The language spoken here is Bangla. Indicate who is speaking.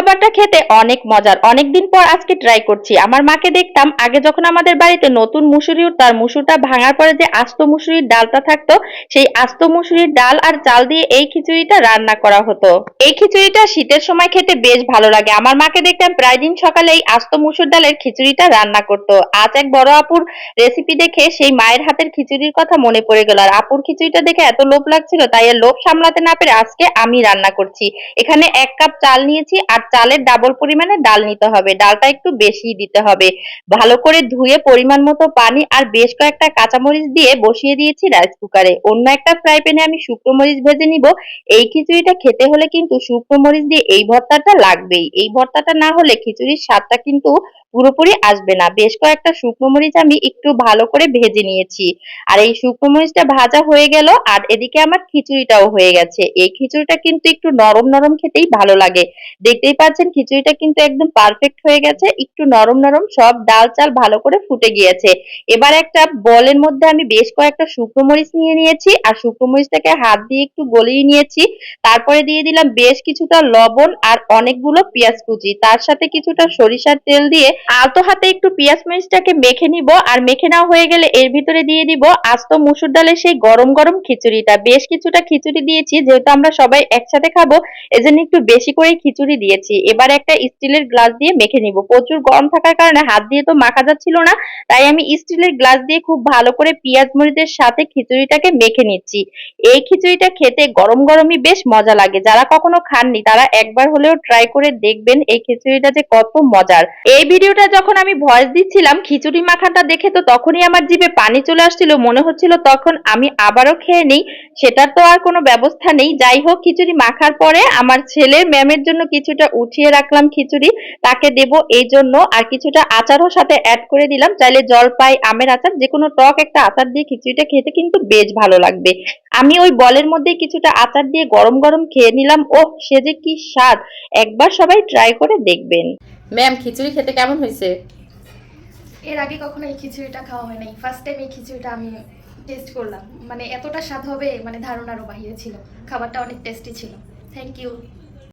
Speaker 1: খাবারটা খেতে অনেক মজার। অনেকদিন পর আজকে ট্রাই করছি। আমার মাকে দেখতাম, আগে যখন আমাদের বাড়িতে নতুন মুসুরি আর মুসুরটা ভাঙার পরে যে আস্ত মুসুরির ডালটা থাকতো, সেই আস্ত মুসুরির ডাল আর চাল দিয়ে এই খিচুড়িটা রান্না করা হতো। এই খিচুড়িটা শীতের সময় খেতে বেশ ভালো লাগে। আমার মাকে দেখতাম প্রায় দিন সকালে এই আস্ত মুসুর ডালের খিচুড়িটা রান্না করতো। আজ এক বড় আপুর রেসিপি দেখে সেই মায়ের হাতের খিচুড়ির কথা মনে পড়ে গেল। আর আপুর খিচুড়িটা দেখে এত লোভ লাগছিল, তাই আর লোভ সামলাতে না পেরে আজকে আমি রান্না করছি। এখানে এক কাপ চাল নিয়েছি আর চালের ডাবল পরিমাণে ডাল নিতে হবে। ডালটা একটু বেশি দিতে হবে। ভালো করে ধুয়ে পরিমাণ মতো পানি আর বেশ কয়েকটা কাঁচামরিচ দিয়ে বসিয়ে দিয়েছি রাইস কুকারে অন্য একটা ফ্রাই প্যানে আমি শুকনো মরিচ ভেজে নিব। এই খিচুড়িটা খেতে হলে কিন্তু শুকনো মরিচ দিয়ে এই ভর্তাটা লাগবেই। এই ভর্তাটা না হলে খিচুড়ির স্বাদটা কিন্তু পুরোপুরি আসবে না। বেশ কয়েকটা শুকনো মরিচ আমি একটু ভালো করে ভেজে নিয়েছি। আর এই শুকনো মরিচটা ভাজা হয়ে গেল আর এদিকে আমার খিচুড়িটাও হয়ে গেছে। এই খিচুড়িটা কিন্তু একটু নরম নরম খেতেই ভালো লাগে। দেখতেই পাচ্ছেন, খিচুড়িটা কিন্তু একদম পারফেক্ট হয়ে গেছে। একটু নরম নরম সব ডাল চাল ভালো করে ফুটে গিয়েছে। এবার একটা বলের মধ্যে আমি বেশ কয়েকটা শুকনো মরিচ নিয়ে নিয়েছি। আর শুকনো মরিচটাকে হাত দিয়ে একটু গলিয়ে নিয়েছি। তারপরে দিয়ে দিলাম বেশ কিছুটা লবণ আর অনেকগুলো পেঁয়াজ কুচি। তার সাথে কিছুটা সরিষার তেল দিয়ে আলতো হাতে একটু পেঁয়াজ মরিচটাকে মেখে নিব। আর মেখে নেওয়া হয়ে গেলে এর ভিতরে দিয়ে দিব আস্ত মুসুর ডালের সেই গরম গরম খিচুড়িটা। বেশ কিছুটা খিচুড়ি দিয়েছি, যেহেতু আমরা সবাই একসাথে খাব, এজন্য একটু বেশি করে খিচুড়ি দিয়েছি। এবার একটা স্টিলের গ্লাস দিয়ে মেখে নিব। প্রচুর গরম থাকার কারণে হাত দিয়ে তো মাখা যাচ্ছিল না, তাই আমি স্টিলের গ্লাস দিয়ে খুব ভালো করে পেঁয়াজ মরিচের সাথে খিচুড়িটাকে মেখে নিচ্ছি। এই খিচুড়িটা খেতে গরম গরমই বেশ মজা লাগে। যারা কখনো খাননি, তারা একবার হলেও ট্রাই করে দেখবেন এই খিচুড়িটা যে কত মজার। এই ভিডিওটা যখন আমি ভয়েস দিচ্ছিলাম, খিচুড়ি মাখাটা দেখে তো তখনই আমার জিভে পানি চলে আসছিল, মনে হচ্ছিল তখন আমি আবারও খেয়ে নিই। সেটার তো আর কোনো ব্যবস্থা নেই। যাই হোক, খিচুড়ি মাখার পরে আমার ছেলের ম্যামের জন্য কিছুটা উঠিয়ে রাখলাম খিচুড়ি তাকে দেব এই জন্য। আর কিছুটা আচারও সাথে অ্যাড করে দিলাম। চাইলে জলপাই আমের আচার যে কোনো টক একটা আচার দিয়ে খিচুড়িটা খেতে কিন্তু বেশ ভালো লাগবে। আমি ওই বলের মধ্যে কিছুটা আচার দিয়ে গরম গরম খেয়ে নিলাম। ও সে যে কি স্বাদ! একবার সবাই ট্রাই করে দেখবেন। ম্যাম খিচুড়ি খেতে কেমন হয়েছে?
Speaker 2: এর আগে কখনো এই খিচুড়িটা খাওয়া হয় নাই ফার্স্ট টাইম এই খিচুড়িটা আমি টেস্ট করলাম। মানে এতটা স্বাদ হবে মানে ধারণারও বাহিরে ছিল। খাবারটা অনেক টেস্টি ছিল। Thank you